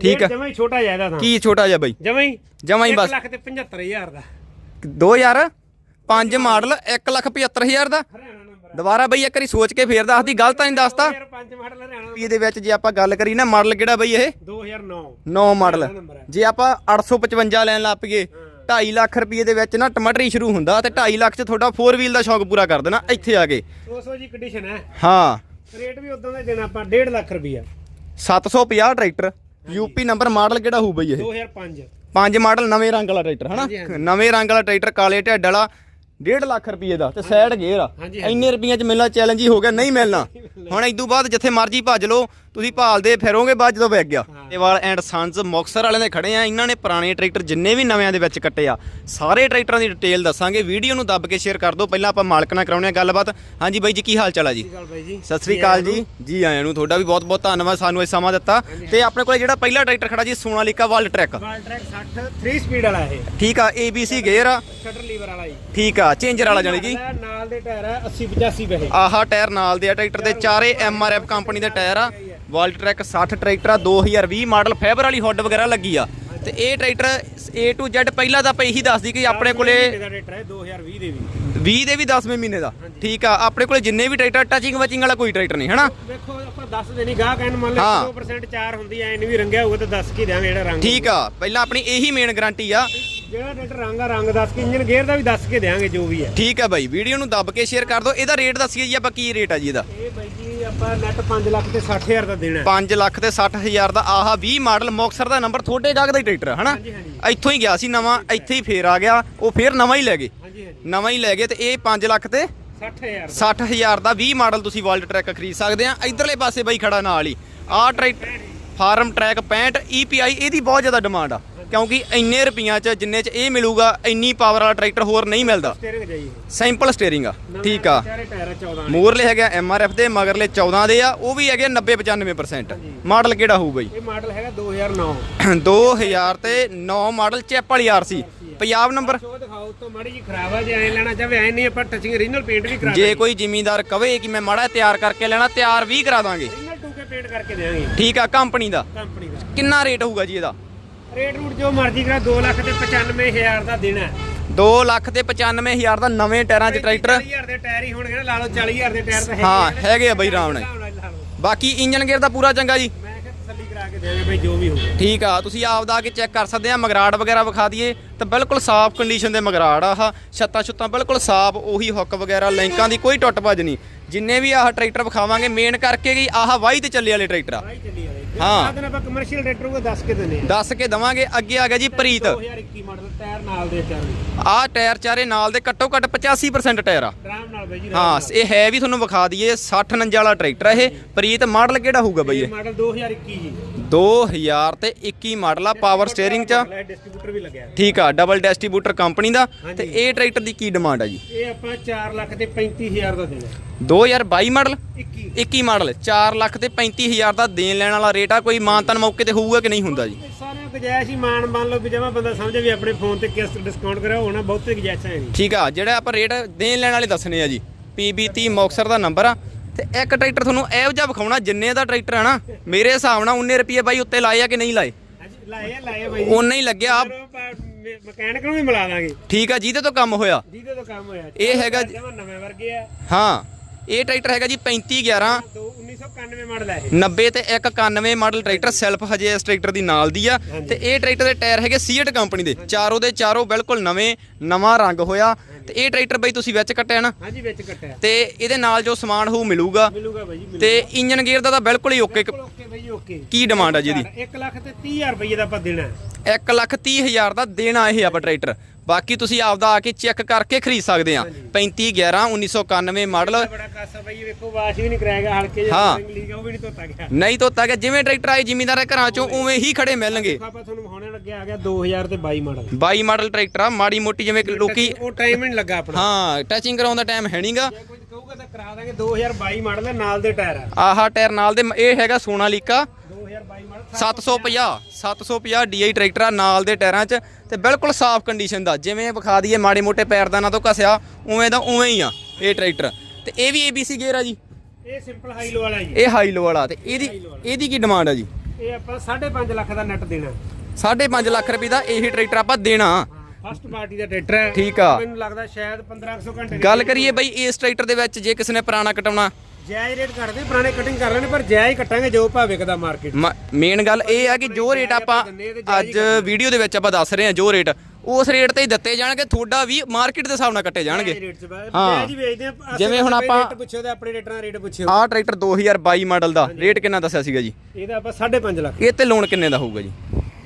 ਠੀਕ ਆ। ਜਮਾ ਹੀ ਛੋਟਾ ਜਿਹਾ ਇਹਦਾ ਤਾਂ। ਕੀ ਛੋਟਾ ਜਿਹਾ ਬਈ? ਜਮਾ ਹੀ ਜਮਾਂ ਹੀ ਬਸ। ਲੱਖ ਤੇ 75000 ਦਾ। 2000 5 ਮਾਡਲ 175000 ਦਾ? ਹਰਿਆਣਾ ਨੰਬਰ ਦੁਬਾਰਾ ਬਈ ਇੱਕ ਵਾਰੀ ਸੋਚ ਕੇ ਫੇਰ ਦੱਸਦੀ ਗਲਤ ਤਾਂ ਨਹੀਂ ਦੱਸਦਾ 2005 ਮਾਡਲ ਹਰਿਆਣਾ ਇਹਦੇ ਵਿੱਚ ਜੇ ਆਪਾਂ ਗੱਲ ਕਰੀ ਨਾ ਮਾਡਲ ਕਿਹੜਾ ਬਈ ਇਹ? 2009 9 ਮਾਡਲ। ਨੰਬਰ ਹੈ। ਜੇ ਆਪਾਂ 855 ਲੈਣ ਲੱਗ ਪਈਏ 2.5 ਲੱਖ ਰੁਪਏ ਦੇ ਵਿੱਚ ਨਾ ਟਮਾਟਰ ਹੀ ਸ਼ੁਰੂ ਹੁੰਦਾ ਤੇ 2.5 ਲੱਖ 'ਚ ਤੁਹਾਡਾ 4 ਵੀਲ ਦਾ ਸ਼ੌਕ ਪੂਰਾ ਕਰ ਦੇਣਾ ਇੱਥੇ ਆ ਕੇ। 200 ਜੀ ਕੰਡੀਸ਼ਨ ਹੈ। ਹਾਂ। ਰੇਟ ਵੀ ਉਦੋਂ ਦਾ ਦੇਣਾ ਆਪਾਂ 1.5 ਲੱਖ ਰੁਪਈਆ। 750 ਟਰੈਕਟਰ। ਯੂਪੀ ਨੰਬਰ ਮਾਡਲ ਕਿਹੜਾ ਹੋਊ ਬਈ ਇਹ? 2005 ਪੰਜ। ਮਾਡਲ ਨਵੇਂ ਰੰਗ ਵਾਲਾ ਟਰੈਕਟਰ ਹਨਾ। ਨਵੇਂ ਰੰਗ ਵਾਲਾ ਟਰੈਕਟਰ ਕਾਲੇ ਢੱਡ ਵਾਲਾ 1.5 ਲੱਖ ਰੁਪਏ ਦਾ ਤੇ ਸਾਈਡ ਗੇਅਰ ਆ। ਇੰਨੇ ਰੁਪਈਆਂ 'ਚ ਮਿਲਣਾ ਚੈਲੰਜ ਹੀ ਹੋ ਗਿਆ ਨਹੀਂ ਮਿਲਣਾ। ਹੁਣ ਇਦੋਂ ਬਾਅਦ ਜਿੱਥੇ ਮਰਜ਼ੀ ਭੱਜ ਲਓ ਤੁਸੀਂ ਭਾਲਦੇ ਫਿਰੋਗੇ ਬਾਅਦ ਜਦੋਂ ਵਿਕ ਗਿਆ। ਇਹਵਾਲ ਐਂਡ ਸਨਸ ਮੁਕਸਰ ਵਾਲਿਆਂ ਦੇ ਖੜੇ ਆ। ਇਹਨਾਂ ਨੇ ਪੁਰਾਣੇ ਟਰੈਕਟਰ ਜਿੰਨੇ ਵੀ ਨਵਿਆਂ ਦੇ ਵਿੱਚ ਕੱਟੇ ਆ ਸਾਰੇ ਟਰੈਕਟਰਾਂ ਦੀ ਡਿਟੇਲ ਦੱਸਾਂਗੇ। ਵੀਡੀਓ ਨੂੰ ਦੱਬ ਕੇ ਸ਼ੇਅਰ ਕਰ ਦਿਓ। ਪਹਿਲਾਂ ਆਪਾਂ ਮਾਲਕ ਨਾਲ ਕਰਾਉਣੇ ਆ ਗੱਲਬਾਤ। ਹਾਂਜੀ ਬਾਈ ਜੀ ਕੀ ਹਾਲ ਚਾਲ ਆ ਜੀ? ਸਤਿ ਸ਼੍ਰੀ ਅਕਾਲ ਜੀ। ਜੀ ਆਇਆਂ ਨੂੰ ਤੁਹਾਡਾ ਵੀ ਬਹੁਤ ਬਹੁਤ ਧੰਨਵਾਦ ਸਾਨੂੰ ਇਹ ਸਮਾਂ ਦਿੱਤਾ। ਤੇ ਆਪਣੇ ਕੋਲ ਜਿਹੜਾ ਪਹਿਲਾ ਟਰੈਕਟਰ ਖੜਾ ਜੀ Sonalika world track. World track 60 3 speed ਵਾਲਾ ਇਹ। ਠੀਕ ਆ ABC ਗੇਅਰ ਆ। ਸ਼ਟਰ ਲੀਵਰ ਵਾਲਾ ਜੀ। ਠੀਕ ਆ ਚੇਂਜਰ ਵਾਲਾ ਜਾਨੀ ਜੀ ਨਾਲ- ਦੇ ਟਾਇਰ ਹੈ 80 85 ਪੈਸੇ ਆਹਾ ਟਾਇਰ ਨਾਲ ਦੇ ਆ ਟਰੈਕਟਰ ਦੇ। ਚਾਰੇ MRF ਕੰਪਨੀ ਦੇ ਟਾਇਰ ਆ। ਵਰਲਡ ਟਰੈਕ 60 ਟਰੈਕਟਰ ਆ 2020 ਮਾਡਲ ਫਾਈਬਰ ਵਾਲੀ ਹੁੱਡ ਵਗੈਰਾ ਲੱਗੀ ਆ। ਤੇ ਇਹ ਟਰੈਕਟਰ A to Z ਪਹਿਲਾਂ ਤਾਂ ਆਪਾਂ ਇਹੀ ਦੱਸਦੀ ਕਿ ਆਪਣੇ ਕੋਲੇ ਹੈ 2020 ਦੇ ਵੀ। 20 ਦੇ ਵੀ 10ਵੇਂ ਮਹੀਨੇ ਦਾ। ਠੀਕ ਆ ਆਪਣੇ ਕੋਲੇ ਜਿੰਨੇ ਵੀ ਟਰੈਕਟਰ ਟੱਚਿੰਗ ਵਚਿੰਗ ਵਾਲਾ ਕੋਈ ਟਰੈਕਟਰ ਨਹੀਂ ਹਨਾ? ਵੇਖੋ ਆਪਾਂ ਦੱਸ ਦੇਣੀ ਗਾਹ ਕਹਿਣ ਮੰਨ। ਲਓ 2% ਚਾਰ ਹੁੰਦੀ ਐ ਨਹੀਂ ਵੀ ਰੰਗਿਆ ਹੋਊਗਾ ਤਾਂ ਦੱਸ ਕੇ ਦਿਆਂਗੇ ਜਿਹੜਾ ਰੰਗ ਠੀਕ ਆ ਪਹਿਲਾਂ ਆਪਣੀ ਇਹੀ ਮੇਨ ਗਾਰੰਟੀ ਆ। ਜਿਹੜਾ ਟਰੈਕਟਰ ਰੰਗ ਆ ਰੰਗ ਦੱਸ ਕੇ ਇੰਜਨ ਗੇਅਰ ਦਾ ਵੀ ਦੱਸ ਕੇ ਦਿਆਂਗੇ ਜੋ ਵੀ ਹੈ ਠੀਕ ਆ ਬਾਈ ਵੀਡੀਓ ਨੂੰ ਦੱਬ ਕੇ ਸ਼ੇਅਰ ਕਰ ਦਿਓ। ਇਹਦਾ ਰੇਟ ਦੱਸੀਏ ਜੀ ਆਪਾਂ ਕੀ ਰੇਟ ਆ ਜੀ ਇਹਦਾ? ਇਹ ਜੀ ਆਪਾਂ ਨੈਟ 5 ਲੱਖ ਤੇ 60000 ਦਾ ਦੇਣਾ ਹੈ। 5 ਲੱਖ ਤੇ 60000 ਦਾ ਆਹਾ 20 ਮਾਡਲ ਮੁਕਤਸਰ ਦਾ ਨੰਬਰ ਤੁਹਾਡੇ ਜੱਗ ਦਾ ਹੀ ਟਰੈਕਟਰ ਹਨਾ। ਇੱਥੋਂ ਹੀ ਗਿਆ ਸੀ ਨਵਾਂ ਇੱਥੇ ਹੀ ਫੇਰ ਆ ਗਿਆ ਉਹ ਫੇਰ ਨਵਾਂ ਹੀ ਲੈ ਗਏ। ਨਵਾਂ ਹੀ ਲੈ ਗਏ ਤੇ ਇਹ 5 ਲੱਖ ਤੇ 60000 ਦਾ। 60000 ਦਾ 20 ਮਾਡਲ ਤੁਸੀਂ ਵਰਲਡ ਟਰੈਕ ਖਰੀਦ ਸਕਦੇ ਆ। ਇਧਰਲੇ ਪਾਸੇ ਬਾਈ ਖੜਾ ਨਾਲ ਹੀ। ਆਹ ਟਰੈਕ ਫਾਰਮ ਟਰੈਕ 65 EPI ਇਹਦੀ ਬਹੁਤ ਜ਼ਿਆਦਾ ਡਿਮਾਂਡ ਆ। ਕਿਉਂਕਿ ਇੰਨੇ ਰੁਪਈਆਂ ਚ ਜਿੰਨੇ ਚ ਇਹ ਮਿਲੂਗਾ ਇੰਨੀ ਪਾਵਰ ਵਾਲਾ ਟਰੈਕਟਰ ਹੋਰ ਨਹੀਂ ਮਿਲਦਾ। ਸਟੀਅਰਿੰਗ ਜਾਈ ਸਿੰਪਲ ਸਟੀਅਰਿੰਗ ਆ ਠੀਕ ਆ। ਚਾਰੇ ਟਾਇਰ ਆ 14 ਮੂਰਲੇ ਹੈਗਾ MRF ਦੇ ਮਗਰਲੇ 14 ਦੇ ਆ ਉਹ ਵੀ ਹੈਗੇ 90 95% ਮਾਡਲ ਕਿਹੜਾ ਹੋਊ ਬਾਈ? ਇਹ ਮਾਡਲ ਹੈਗਾ 2009 2000 ਤੇ 9 ਮਾਡਲ ਚੈਪ ਵਾਲੀ ਆਰਸੀ ਪੰਜਾਬ ਨੰਬਰ ਉਹ ਦਿਖਾਓ ਤੋਂ ਮਾੜੀ ਜੀ ਖਰਾਬ ਆ ਜੇ ਐ ਲੈਣਾ ਚਾਹਵੇ ਐ ਨਹੀਂ ਆਪਾਂ ਟੱਚਿੰਗ ਰੀਜਨਲ ਪੇਂਟ ਵੀ ਕਰਾ ਜੇ ਕੋਈ ਜ਼ਿਮੀਂਦਾਰ ਕਵੇ ਕਿ ਮੈਂ ਮਾੜਾ ਤਿਆਰ ਕਰਕੇ ਲੈਣਾ ਤਿਆਰ ਵੀ ਕਰਾ ਦਾਂਗੇ। ਰੀਜਨਲ ਟੂਕੇ ਪੇਂਟ ਕਰਕੇ ਦੇਵਾਂਗੇ ਠੀਕ ਆ ਕੰਪਨੀ ਦਾ। ਕੰਪਨੀ ਦਾ। ਕਿੰਨਾ ਰੇਟ ਹੋਊਗਾ ਜੀ ਇਹਦਾ? ਰੇਟ ਰੂਟ ਜੋ ਮਰਜ਼ੀ ਕਰਾ 2 ਲੱਖ ਤੇ 95000 ਦਾ ਦੇਣਾ ਹੈ। 2 ਲੱਖ ਤੇ 95000 ਦਾ ਨਵੇਂ ਟਾਇਰਾਂ 'ਚ ਟਰੈਕਟਰ। 40000 ਦੇ ਟਾਇਰ ਹੀ ਹੋਣਗੇ ਨਾ ਲਾ ਲਓ 40000 ਦੇ ਟਾਇਰ ਤਾਂ ਹੈਗੇ ਹਾਂ। ਹੈਗੇ ਆ ਬਈ ਰਾਮ ਨਾਲ। ਬਾਕੀ ਇੰਜਨ ਗੇਅਰ ਦਾ ਪੂਰਾ ਚੰਗਾ ਜੀ। ਮੈਂ ਕਿਹਾ ਤਸੱਲੀ ਕਰਾ ਕੇ ਦੇਵਾਂਗੇ ਬਈ ਜੋ ਵੀ ਹੋਊਗਾ। ਠੀਕ ਆ ਤੁਸੀਂ ਆਪ ਦਾ ਕੇ ਚੈੱਕ ਕਰ ਸਕਦੇ ਆ ਮਗਰਾੜ ਵਗੈਰਾ ਵਿਖਾ ਦਈਏ ਤਾਂ ਬਿਲਕੁਲ ਸਾਫ਼ ਕੰਡੀਸ਼ਨ ਦੇ ਮਗਰਾੜ ਆਹ। ਛੱਤਾਂ ਛੁੱਤਾਂ ਬਿਲਕੁਲ ਸਾਫ਼ ਉਹੀ ਹੁੱਕ ਵਗੈਰਾ ਲਿੰਕਾਂ ਦੀ ਕੋਈ ਟੁੱਟ ਭੱਜ ਨਹੀਂ। ਜਿੰਨੇ ਵੀ ਆਹ ਟਰੈਕਟਰ ਵਿਖਾਵਾਂਗੇ ਮੇਨ ਕਰਕੇ ਗਈ ਆਹ ਵਾਹੀ ਤੇ ਚੱਲੇ ਵਾਲੇ ਟਰੈਕਟਰ ਆ। ਆਈ ਚੱਲੀ ਹਾਂ। ਦਿਨ ਆਪਾਂ ਕਮਰਸ਼ੀਅਲ ਟਰੈਕਟਰ ਉਹ ਦੱਸ ਕੇ ਦਿੰਦੇ ਆ ਦੱਸ ਕੇ ਦਵਾਂਗੇ। ਅੱਗੇ ਆ ਗਿਆ ਜੀ ਪ੍ਰੀਤ। 2021 ਮਾਡਲ ਟਾਇਰ ਨਾਲ ਦੇ ਚਾਰੇ। ਆਹ ਟਾਇਰ ਚਾਰੇ ਨਾਲ ਦੇ ਘੱਟੋ ਘੱਟ 85% ਟਾਇਰ ਆ। ਆਰਾਮ ਨਾਲ ਬਈ ਜੀ ਹਾਂ। ਇਹ ਹੈ ਵੀ ਤੁਹਾਨੂੰ ਵਿਖਾ ਦਈਏ 60 49 ਵਾਲਾ ਟਰੈਕਟਰ ਆ ਇਹ। ਪ੍ਰੀਤ ਮਾਡਲ ਕਿਹੜਾ ਹੋਊਗਾ ਬਈ ਇਹ? ਮਾਡਲ 2021 ਜੀ। 2000 ਤੇ 21 ਮਾਡਲ ਆ ਪਾਵਰ ਸਟੀਅਰਿੰਗ ਚ ਡਿਸਟ੍ਰੀਬਿਊਟਰ ਵੀ ਲੱਗਿਆ। ਠੀਕ ਆ ਡਬਲ ਡਿਸਟ੍ਰੀਬਿਊਟਰ ਕੰਪਨੀ ਦਾ। ਤੇ ਇਹ ਟਰੈਕਟਰ ਦੀ ਕੀ ਡਿਮਾਂਡ ਆ ਜੀ? ਇਹ ਆਪਾਂ 4 ਲੱਖ ਤੇ 35000 ਦਾ ਦੇਣਾ। 2022 ਮਾਡਲ 21 21 ਮਾਡਲ 4 ਲੱਖ ਤੇ 35000 ਦਾ ਦੇਣ ਲੈਣ ਵਾਲਾ ਰੇਟ ਆ ਕੋਈ ਮਾਨਤਨ ਮੌਕੇ ਤੇ ਹੋਊਗਾ ਕਿ ਨਹੀਂ ਹੁੰਦਾ ਜੀ? ਸਾਰਿਆਂ ਗੁਜਾਇਸ਼ ਹੀ ਮਾਨ ਮੰਨ ਲਓ ਵੀ ਜਮਾ ਬੰਦਾ ਸਮਝੇ ਵੀ ਆਪਣੇ ਫੋਨ ਤੇ ਕਿਸ ਡਿਸਕਾਊਂਟ ਕਰਿਆ ਹੋਣਾ ਬਹੁਤੇ ਗੁਜਾਇਸ਼ਾਂ ਹੈ ਨਹੀਂ। ਠੀਕ ਆ ਜਿਹੜਾ ਆਪਾਂ ਰੇਟ ਦੇਣ ਲੈਣ ਵਾਲੇ ਦੱਸਣੇ ਆ ਜੀ। PB30 ਮੁਕਤਸਰ ਦਾ ਨੰਬਰ ਆ। ਤੇ ਇੱਕ ਟਰੈਕਟਰ ਤੁਹਾਨੂੰ ਇਹੋ ਜਿਹਾ ਵਿਖਾਉਣਾ ਜਿੰਨੇ ਦਾ ਟਰੈਕਟਰ ਆ ਨਾ ਮੇਰੇ ਹਿਸਾਬ ਨਾਲ 19 ਰੁਪਏ ਬਾਈ ਉੱਤੇ ਲਾਏ ਆ ਕਿ ਨਹੀਂ ਲਾਏ? ਹਾਂਜੀ ਲਾਏ ਆ, ਲਾਏ ਆ ਬਾਈ ਉਨਾ ਹੀ ਲੱਗਿਆ ਆ ਮਕੈਨਿਕ ਨੂੰ ਵੀ ਮਿਲਾ ਦਾਂਗੇ। ਠੀਕ ਆ ਜਿਹਦੇ ਤੋਂ ਕੰਮ ਹੋਇਆ। ਜਿਹਦੇ ਤੋਂ ਕੰਮ ਹੋਇਆ। ਇਹ ਹੈਗਾ ਜੀ- ਜਮਾ ਨਵੇਂ ਵਰਗੇ ਆ। ਹਾਂ। ਇਹ ਟਰੈਕਟਰ ਹੈਗਾ ਜੀ 3511 ਦੋ 1991 ਮਾਡਲ ਹੈ ਇਹ। 90 ਤੇ 191 ਮਾਡਲ ਟਰੈਕਟਰ ਸੈਲਫ ਹਜੇ ਇਸ ਟਰੈਕਟਰ ਦੀ ਨਾਲ ਦੀ ਆ। ਤੇ ਇਹ ਟਰੈਕਟਰ ਦੇ ਟਾਇਰ ਹੈਗੇ ਸੀਟ ਕੰਪਨੀ ਦੇ। ਚਾਰੋਂ ਦੇ ਚਾਰੋਂ ਬਿਲਕੁਲ ਨਵੇਂ ਨਵਾਂ ਰੰਗ ਹੋਇਆ। ਤੇ ਇਹ ਟਰੈਕਟਰ ਬਈ ਤੁਸੀਂ ਵਿੱਚ ਕੱਟਿਆ ਨਾ। ਹਾਂਜੀ ਵਿੱਚ ਕੱਟਿਆ। ਤੇ ਇਹਦੇ ਨਾਲ ਜੋ ਸਮਾਨ ਹੋਊ ਮਿਲੂਗਾ। ਮਿਲੂਗਾ ਬਾਈ ਤੇ ਇੰਜਨ ਗੇਅਰ ਦਾ ਤਾਂ ਬਿਲਕੁਲ ਹੀ ਓਕੇ। ਓਕੇ ਬਾਈ ਓਕੇ। ਕੀ ਡਿਮਾਂਡ ਆ ਜੀ ਇਹਦੀ? 1 ਲੱਖ ਤੇ 30000 ਰੁਪਏ ਦਾ ਆਪਾਂ ਦੇਣਾ। 1 ਲੱਖ 30 ਹਜ਼ਾਰ ਦਾ ਦੇਣਾ ਇਹ ਆਪਾਂ ਟਰੈਕਟਰ। ਬਾਕੀ ਤੁਸੀਂ ਆਪਦਾ ਆ ਕੇ ਚੈੱਕ ਕਰਕੇ ਖਰੀਦ ਸਕਦੇ ਆ। 35 11 1991 ਮਾਡਲ। ਬੜਾ ਕਾਸਾ ਬਾਈ ਵੇਖੋ ਵਾਸ਼ ਵੀ ਨਹੀਂ ਕਰਾਏਗਾ ਹਲਕੇ। ਜਿਹਾ ਲੀਗਾ ਉਹ ਵੀ ਨਹੀਂ ਧੋਤਾ ਗਿਆ। ਨਹੀਂ ਤੋਤਾ ਗਿਆ ਜਿਵੇਂ ਟਰੈਕਟਰ ਆਏ ਜ਼ਿਮੀਂਦਾਰ ਘਰਾਂ ਚੋਂ ਉਵੇਂ ਹੀ ਖੜੇ ਮਿਲਣਗੇ। ਆਪਾਂ ਤੁਹਾਨੂੰ ਵਿਖਾਉਣੇ ਲੱਗਿਆ ਆ ਗਿਆ 2000 ਤੇ 22 ਮਾਡਲ। 22 ਮਾਡਲ ਟਰੈਕਟਰ ਆ ਮਾੜੀ ਮੋਟੀ ਜਿਵੇਂ ਲੋਕੀ ਉਹ ਟਾਈਮ ਨਹੀਂ ਲੱਗਾ ਆਪਣਾ। ਹਾਂ ਟੱਚਿੰਗ ਕਰਾਉਣ ਦਾ ਟਾਈਮ ਹੈ ਨਹੀਂਗਾ। ਕੁਝ ਕਹੂਗਾ ਤਾਂ ਕਰਾ ਦਾਂਗੇ 2022 ਮਾਡਲ ਨਾਲ ਦੇ ਟਾਇਰ ਆ। ਆਹਾ ਟਾਇਰ ਨਾਲ ਦੇ ਇਹ ਹੈਗਾ ਸੋਨਾਲੀਕਾ। 2022 ਮਾਡਲ 750 750 DI ਟਰੈਕਟਰ ਨਾਲ ਦੇ ਟਾਇਰਾਂ 'ਚ ਤੇ ਬਿਲਕੁਲ ਸਾਫ਼ ਕੰਡੀਸ਼ਨ ਦਾ। ਜਿਵੇਂ ਵਿਖਾ ਦਈਏ ਮਾੜੇ ਮੋਟੇ ਪੈਰਦਾਨਾਂ ਤੋਂ ਘਸਿਆ ਉਵੇਂ ਦਾ ਉਵੇਂ ਹੀ ਆ ਇਹ ਟਰੈਕਟਰ। ਤੇ ਇਹ ਵੀ ABC ਗੇਅਰ ਆ ਜੀ। ਇਹ ਸਿੰਪਲ ਹਾਈ ਲੋ ਵਾਲਾ ਜੀ। ਇਹ ਹਾਈ ਲੋ ਵਾਲਾ ਤੇ ਇਹਦੀ ਇਹਦੀ ਕੀ ਡਿਮਾਂਡ ਆ ਜੀ? ਇਹ ਆਪਾਂ 5.5 ਲੱਖ ਦਾ ਨੈਟ ਦੇਣਾ। 5.5 ਲੱਖ ਰੁਪਏ ਦਾ ਇਹੀ ਟਰੈਕਟਰ ਆਪਾਂ ਦੇਣਾ। ਫਸਟ ਪਾਰਟੀ ਦਾ ਟਰੈਕਟਰ ਹੈ। ਠੀਕ ਆ। ਮੈਨੂੰ ਲੱਗਦਾ ਸ਼ਾਇਦ 1500 ਘੰਟੇ ਗੱਲ ਕਰੀਏ ਬਈ ਇਸ ਟਰੈਕਟਰ ਦੇ ਵਿੱਚ ਜੇ ਕਿਸੇ ਨੇ ਪੁਰਾਣਾ ਕਟਾਉਣਾ ਜਾਇਜ਼ ਰੇਟ ਕਰਦੇ ਪੁਰਾਣੇ ਕਟਿੰਗ ਕਰ ਲੈਣੇ ਪਰ ਜਾਇਜ਼ ਕੱਟਾਂਗੇ ਜੋ ਭਾਅ ਵਿਕਦਾ ਮਾਰਕੀਟ ਮੇਨ ਗੱਲ ਇਹ ਆ ਕਿ ਜੋ ਰੇਟ ਆਪਾਂ ਅੱਜ ਵੀਡੀਓ ਦੇ ਵਿੱਚ ਆਪਾਂ ਦੱਸ ਰਹੇ ਹਾਂ ਜੋ ਰੇਟ ਉਸ ਰੇਟ ਤੇ ਹੀ ਦਿੱਤੇ ਜਾਣਗੇ ਤੁਹਾਡਾ ਵੀ ਮਾਰਕੀਟ ਦੇ ਹਿਸਾਬ ਨਾਲ ਕੱਟੇ ਜਾਣਗੇ। ਹਾਂ। ਜਾਇਜ਼ ਹੀ ਵੇਚਦੇ ਆ ਜਿਵੇਂ ਹੁਣ ਆਪਾਂ- ਰੇਟ ਪੁੱਛਿਓ ਤੇ ਆਪਣੇ ਰੇਟਾਂ ਦਾ ਰੇਟ ਪੁੱਛਿਓ। ਆਹ ਟਰੈਕਟਰ 2022 ਮਾਡਲ ਦਾ ਰੇਟ ਕਿੰਨਾ ਦੱਸਿਆ ਸੀਗਾ ਜੀ? ਇਹਦਾ ਆਪਾਂ 5.5 ਲੱਖ। ਇਹ ਤੇ ਲੋਨ ਕਿੰਨੇ ਦਾ ਹੋਊਗਾ ਜੀ?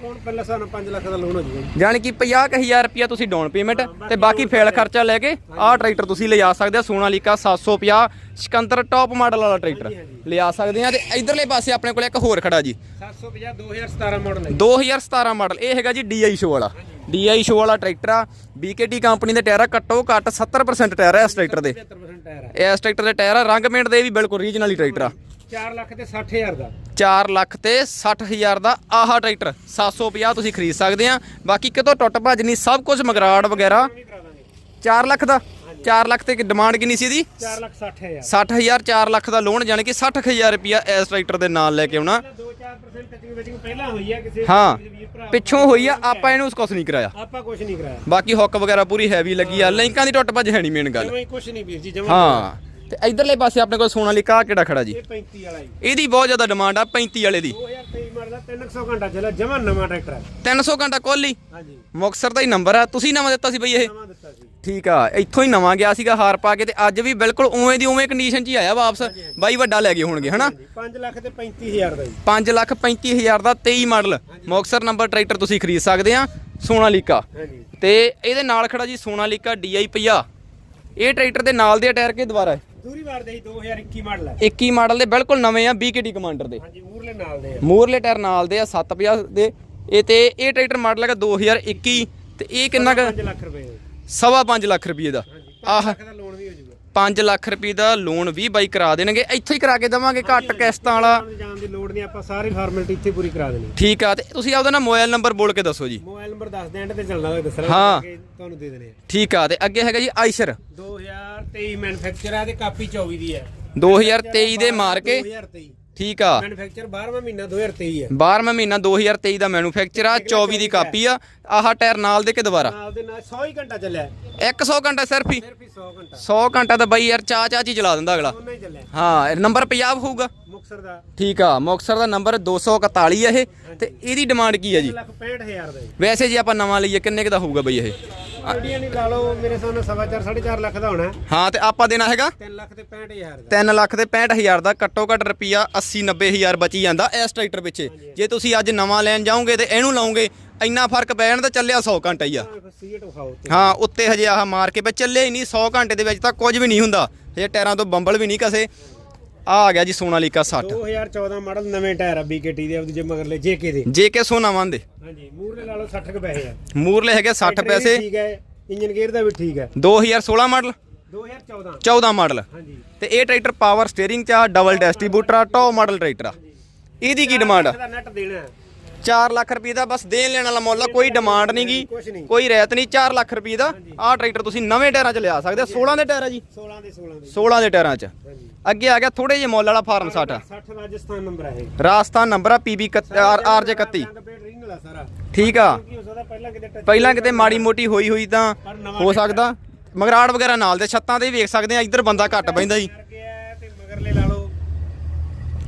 ਹੁਣ ਪਹਿਲਾਂ ਸਾਨੂੰ 5 ਲੱਖ ਦਾ ਲੋਨ ਹੋ ਜਾਊਗਾ ਜੀ। ਜਾਣੀ ਕਿ 50000 ਰੁਪਿਆ ਤੁਸੀਂ ਡਾਊਨ ਪੇਮੈਂਟ ਤੇ ਬਾਕੀ ਫੇਲ ਖਰਚਾ ਲੈ ਕੇ ਆਹ ਟਰੈਕਟਰ ਤੁਸੀਂ ਲਿਜਾ ਸਕਦੇ ਆ ਸੋਨਾਲੀਕਾ 750 ਸਿਕੰਦਰ ਟੌਪ ਮਾਡਲ ਵਾਲਾ ਟਰੈਕਟਰ ਲਿਆ ਸਕਦੇ ਆ ਤੇ ਇਧਰਲੇ ਪਾਸੇ ਆਪਣੇ ਕੋਲ ਇੱਕ ਹੋਰ ਖੜਾ ਜੀ। 750 2017 ਮਾਡਲ ਹੈ 2017 ਮਾਡਲ ਇਹ ਹੈਗਾ ਜੀ DI ਸ਼ੋ ਵਾਲਾ। DI ਸ਼ੋ ਵਾਲਾ ਟਰੈਕਟਰ ਆ। BKT ਕੰਪਨੀ ਦੇ ਟਾਇਰ ਆ ਘੱਟੋ ਘੱਟ 70% ਟਾਇਰ ਆ ਇਸ ਟਰੈਕਟਰ ਦੇ। 75% ਟਾਇਰ ਹੈ ਇਸ ਟਰੈਕਟਰ ਦੇ ਟਾਇਰ ਆ ਰੰਗ ਪੇਂਟ ਦੇ ਵੀ ਬਿਲਕੁਲ ਰੀਜਨਲ ਹੀ ਟਰੈਕਟਰ ਆ। 4 ਲੱਖ ਤੇ 60000 ਦਾ। 4 ਲੱਖ ਤੇ 60000 ਦਾ ਆਹ ਟਰੈਕਟਰ 750 ਤੁਸੀਂ ਖਰੀਦ ਸਕਦੇ ਆ। ਬਾਕੀ ਕਿਤੋਂ ਟੁੱਟ ਭੱਜ ਨਹੀਂ ਸਭ ਕੁਝ ਮਗਰਾੜ ਵਗੈਰਾ। ਵੀ ਕਰਾ ਦਾਂਗੇ। 4 ਲੱਖ ਦਾ? 4 ਲੱਖ ਤੇ ਡਿਮਾਂਡ ਕਿੰਨੀ ਸੀ ਇਹਦੀ? 4 ਲੱਖ 60000 60000 4 ਲੱਖ ਦਾ ਲੋਨ ਜਾਣੀ ਕਿ 60000 ਰੁਪਿਆ ਇਸ ਟਰੈਕਟਰ ਦੇ ਨਾਲ ਲੈ ਕੇ ਆਉਣਾ। 2-4% ਟੱਚਿੰਗ ਵਿੱਚ ਪਹਿਲਾਂ ਹੋਈ ਹੈ ਕਿਸੇ ਹਾਂ। ਪਿੱਛੋਂ ਹੋਈ ਆ ਆਪਾਂ ਇਹਨੂੰ ਕੁਛ ਨਹੀਂ ਕਰਾਇਆ। ਆਪਾਂ ਕੁਝ ਨਹੀਂ ਕਰਾਇਆ। ਬਾਕੀ ਹੁੱਕ ਵਗੈਰਾ ਪੂਰੀ ਹੈਵੀ ਲੱਗੀ ਆ ਲਿੰਕਾਂ ਦੀ ਟੁੱਟ ਭੱਜ ਹੈ ਨਹੀਂ ਮੇਨ ਗੱਲ। ਕੁਝ ਨਹੀਂ ਵੀਰ ਜੀ ਜਮਾਂ ਹਾਂ ਤੇ ਇਧਰਲੇ ਪਾਸੇ ਆਪਣੇ ਕੋਲ ਸੋਨਾਲੀਕਾ ਕਿਹੜਾ ਖੜਾ ਜੀ? ਇਹ 35 ਵਾਲਾ ਜੀ। ਇਹਦੀ ਬਹੁਤ ਜ਼ਿਆਦਾ ਡਿਮਾਂਡ ਆ 35 ਵਾਲੇ ਦੀ। 2023 ਮਾਡਲ ਦਾ 300 ਘੰਟਾ ਚੱਲਿਆ ਜਮਾਂ ਨਵਾਂ ਟਰੈਕਟਰ ਹੈ। 300 ਘੰਟਾ ਕੋਲੀ ਹਾਂਜੀ। ਮੁਕਸਰ ਦਾ ਹੀ ਨੰਬਰ ਆ। ਤੁਸੀਂ ਨਵਾਂ ਦਿੱਤਾ ਸੀ ਬਈ ਇਹ? ਨਵਾਂ ਦਿੱਤਾ ਸੀ। ਠੀਕ ਆ ਇੱਥੋਂ ਹੀ ਨਵਾਂ ਗਿਆ ਸੀਗਾ ਹਾਰ ਪਾ ਕੇ ਤੇ ਅੱਜ ਵੀ ਬਿਲਕੁਲ ਉਵੇਂ ਦੀ ਉਵੇਂ ਕੰਡੀਸ਼ਨ 'ਚ ਹੀ ਆਇਆ ਵਾਪਸ। ਬਾਈ ਵੱਡਾ ਲੈ ਗਏ ਹੋਣਗੇ ਹਨਾ? 5 ਲੱਖ ਤੇ 35000 ਦਾ ਜੀ। 5 ਲੱਖ 35000 ਦਾ 23 ਮਾਡਲ। ਮੁਕਸਰ ਨੰਬਰ ਟਰੈਕਟਰ ਤੁਸੀਂ ਖਰੀਦ ਸਕਦੇ ਆ ਸੋਨਾਲੀਕਾ ਹਾਂਜੀ। ਤੇ ਇਹਦੇ ਨਾਲ ਖੜਾ ਜੀ ਸੋਨਾਲੀਕਾ DI 50 ਇਹ ਟਰੈਕਟਰ ਦੇ ਨਾਲ ਦੇ ਟਾਇਰ ਕੇ ਦੁਬਾਰਾ ਦੂਰੀ ਵਾਰ ਦੇ ਜੀ 2021 ਮਾਡਲ ਹੈ। 21 ਮਾਡਲ ਦੇ ਬਿਲਕੁਲ ਨਵੇਂ ਆ BKT ਕਮਾਂਡਰ ਦੇ। ਹਾਂਜੀ ਮੂਰਲੇ ਨਾਲ ਦੇ ਆ। ਮੂਰਲੇ ਟਾਇਰ ਨਾਲ ਦੇ ਆ 750 ਦੇ। ਇਹ ਤੇ ਇਹ ਟਰੈਕਟਰ ਮਾਡਲ ਹੈਗਾ 2021 ਤੇ ਇਹ ਕਿੰਨਾ ਕੁ 5 ਲੱਖ ਰੁਪਏ। ਸਵਾ ਪੰਜ ਲੱਖ ਰੁਪਏ ਦਾ। ਆਹ 5 ਲੱਖ ਦਾ ਲੋਨ ਵੀ ਹੋ ਜਾਊਗਾ 5 ਲੱਖ ਰੁਪਏ ਦਾ ਲੋਨ ਵੀ ਬਾਈ ਕਰਾ ਦੇਣਗੇ। ਇੱਥੇ ਹੀ ਕਰਾ ਕੇ ਦੇਵਾਂਗੇ ਘੱਟ ਕਿਸ਼ਤਾਂ ਵਾਲਾ। ਜਾਣ ਦੀ- ਲੋੜ ਨਹੀਂ ਆਪਾਂ ਸਾਰੀ ਫਾਰਮੈਲਿਟੀ ਇੱਥੇ ਪੂਰੀ ਕਰਾ ਦੇਣੀ। ਠੀਕ ਆ ਤੇ ਤੁਸੀਂ ਆਪਦਾ ਨਾ ਮੋਬਾਈਲ ਨੰਬਰ ਬੋਲ ਕੇ ਦੱਸੋ ਜੀ। ਮੋਬਾਈਲ ਨੰਬਰ ਦੱਸ ਦੇ ਐਂਡ ਤੇ ਚੱਲਣਾ ਹੋਵੇ ਦੱਸਣਾ ਹਾਂ। ਅੱਗੇ ਤੁਹਾਨੂੰ ਦੇ ਦੇਣੇ ਆ। ਠੀਕ ਆ ਤੇ ਅੱਗੇ ਹੈਗਾ ਜੀ ਆਈਸ਼ਰ 2023 ਮੈਨੂਫੈਕਚਰ ਹੈ ਤੇ ਕਾਪੀ 24 ਦੀ ਹੈ 2023 ਦੇ ਮਾਰ ਕੇ। 2023 ਠੀਕ ਆ। ਮੈਨੂਫੈਕਚਰ 12ਵਾਂ ਮਹੀਨਾ 2023 ਹੈ 12ਵਾਂ ਮਹੀਨਾ 2023 ਦਾ ਮੈਨੂਫੈਕਚਰ ਆ 24 ਦੀ ਕਾਪੀ ਆ ਆਹ ਟਾਇਰ ਨਾਲ ਦੇ ਕੇ ਦੁਬਾਰਾ। ਨਾਲ ਦੇ ਨਾਲ 100 ਹੀ ਘੰਟਾ ਚੱਲਿਆ। 100 ਘੰਟਾ ਸਿਰਫ ਹੀ। ਸਿਰਫ ਹੀ 100 ਘੰਟਾ। 100 ਘੰਟਾ ਤਾਂ ਬਾਈ ਯਾਰ ਚਾ ਚਾ ਚ ਚਲਾ ਦਿੰਦਾ ਅਗਲਾ। ਹੀ ਨੰਬਰ ਪੰਜਾਬ ਹੋਊਗਾ। ਮੁਕਸਰ ਦਾ। ਠੀਕ ਆ ਮੁਕਤਸਰ ਦਾ ਨੰਬਰ 241 ਆ ਇਹ। ਤੇ ਇਹਦੀ ਡਿਮਾਂਡ ਕੀ ਆ ਜੀ? 1 ਲੱਖ 65000 ਦਾ ਵੈਸੇ ਜੇ ਆਪਾਂ ਨਵਾਂ ਲਈਏ ਕਿੰਨੇ ਕੁ ਦਾ ਹੋਊਗਾ ਬਈ ਇਹ? ਆਈਡੀਆ ਨਹੀਂ ਲਾ ਲਓ ਮੇਰੇ ਸਾਹਮਣੇ ਸਵਾ ਚਾਰ, ਸਾਢੇ 4.5 ਲੱਖ ਦਾ ਹੋਣਾ। ਹਾਂ ਤੇ ਆਪਾਂ ਦੇਣਾ ਹੈਗਾ? 3 ਲੱਖ ਤੇ 65000 ਦਾ। 3 ਲੱਖ ਤੇ 65000 ਦਾ ਘੱਟੋ ਘੱਟ ਰੁਪਿਆ 80 90000 ਬਚੀ ਜਾਂਦਾ ਇਸ ਟਰੈਕਟਰ ਪਿੱਛੇ। ਜੇ ਤੁਸੀਂ ਅੱਜ ਨਵਾਂ ਲੈਣ ਜਾਓਗੇ ਤੇ ਇਹਨੂੰ ਲਾਓਗੇ ਇੰਨਾ ਫ਼ਰਕ ਪੈ ਜਾਣਾ ਤਾਂ ਚੱਲਿਆ 100 ਘੰਟਾ ਹੀ ਆ। ਹਾਂ ਉੱਤੇ। ਹਜੇ ਆਹ ਮਾਰ ਕੇ ਪਏ ਚੱਲੇ ਹੀ ਨਹੀਂ 100 ਘੰਟੇ ਦੇ ਵਿੱਚ ਤਾਂ ਕੁਝ ਵੀ ਨਹੀਂ ਹੁੰਦਾ। ਹਜੇ ਟਾਇਰਾਂ ਤੋਂ ਬੰਬਲ ਵੀ ਨਹੀਂ ਕਸੇ। ਆ ਆ ਗਿਆ ਜੀ ਸੋਨਾਲੀਕਾ 60 2014 ਮਾਡਲ ਨਵੇਂ ਟਾਇਰ ਆ BKT ਦੇ ਉਹਦੇ ਜੇ ਮਗਰਲੇ JK ਦੇ। ਜੇ ਕੇ ਸੋਨਾ ਮੰਨਦੇ ਹਾਂਜੀ ਮੂਰਲੇ ਲਾ ਲਓ 60 ਕੁ ਪੈਸੇ ਆ। ਮੂਰਲੇ ਹੈਗੇ 60 ਟਰੈਕਟਰ ਵੀ ਪੈਸੇ। ਠੀਕ ਹੈ ਇੰਜਨ ਗੇਅਰ ਦਾ ਵੀ ਠੀਕ ਹੈ। 2016 ਮਾਡਲ। 2014 14 ਮਾਡਲ। ਹਾਂਜੀ। ਤੇ ਇਹ ਟਰੈਕਟਰ ਪਾਵਰ ਸਟੀਅਰਿੰਗ ਚ ਆ ਡਬਲ ਡਿਸਟ੍ਰੀਬਿਊਟਰ ਆ ਟੌਪ ਮਾਡਲ ਟਰੈਕਟਰ ਆ। ਇਹਦੀ ਕੀ ਡਿਮਾਂਡ ਆ? ਦਾ ਨੈਟ ਦੇਣਾ। ਹੈ 4 ਲੱਖ ਰੁਪਏ ਦਾ ਬਸ ਦੇਣ ਲੈਣ ਵਾਲਾ ਮੁੱਲ ਆ, ਕੋਈ ਡਿਮਾਂਡ ਨਹੀਂਗੀ ਕੋਈ ਰਹਿਤ ਨਹੀਂ 4 ਲੱਖ ਰੁਪਏ ਦਾ। ਆਹ ਟਰੈਕਟਰ ਤੁਸੀਂ ਨਵੇਂ ਟਾਇਰਾਂ 'ਚ ਲਿਆ ਸਕਦੇ ਹੋ 16 ਦੇ ਟਾਇਰ ਆ ਜੀ? 16 ਦੇ 16 ਦੇ। 16 ਦੇ ਟਾਇਰਾਂ 'ਚ। ਹਾਂਜੀ। ਅੱਗੇ ਆ ਗਿਆ ਥੋੜੇ ਜਿਹੇ ਮੁੱਲ ਵਾਲਾ ਫਾਰਮ 60 60 ਰਾਜਸਥਾਨ ਨੰਬਰ ਹੈ ਇਹ। ਰਾਜਸਥਾਨ ਨੰਬਰ ਆ ਪੀਬੀ ਆਰਜੇ 31 ਰੰਗ ਪੇਟ ਸਾਰਾ। ਠੀਕ ਆ। ਕੀ ਹੋ ਸਕਦਾ ਪਹਿਲਾਂ ਕਿਤੇ ਟੱਚ ਪਹਿਲਾਂ ਕਿਤੇ ਮਾੜੀ ਮੋਟੀ ਹੋਈ ਹੋਈ ਤਾਂ ਹੋ ਸਕਦਾ। ਮਗਰਾੜ ਵਗੈਰਾ ਨਾਲ ਦੇ ਛੱਤਾਂ ਤੇ ਵੀ ਵੇਖ ਸਕਦੇ ਆ ਇੱਧਰ ਬੰਦਾ ਘੱਟ ਬੈਂਦਾ ਜੀ। ਕਰਕੇ ਆ ਤੇ ਮਗਰਲੇ ਲਾ ਲਓ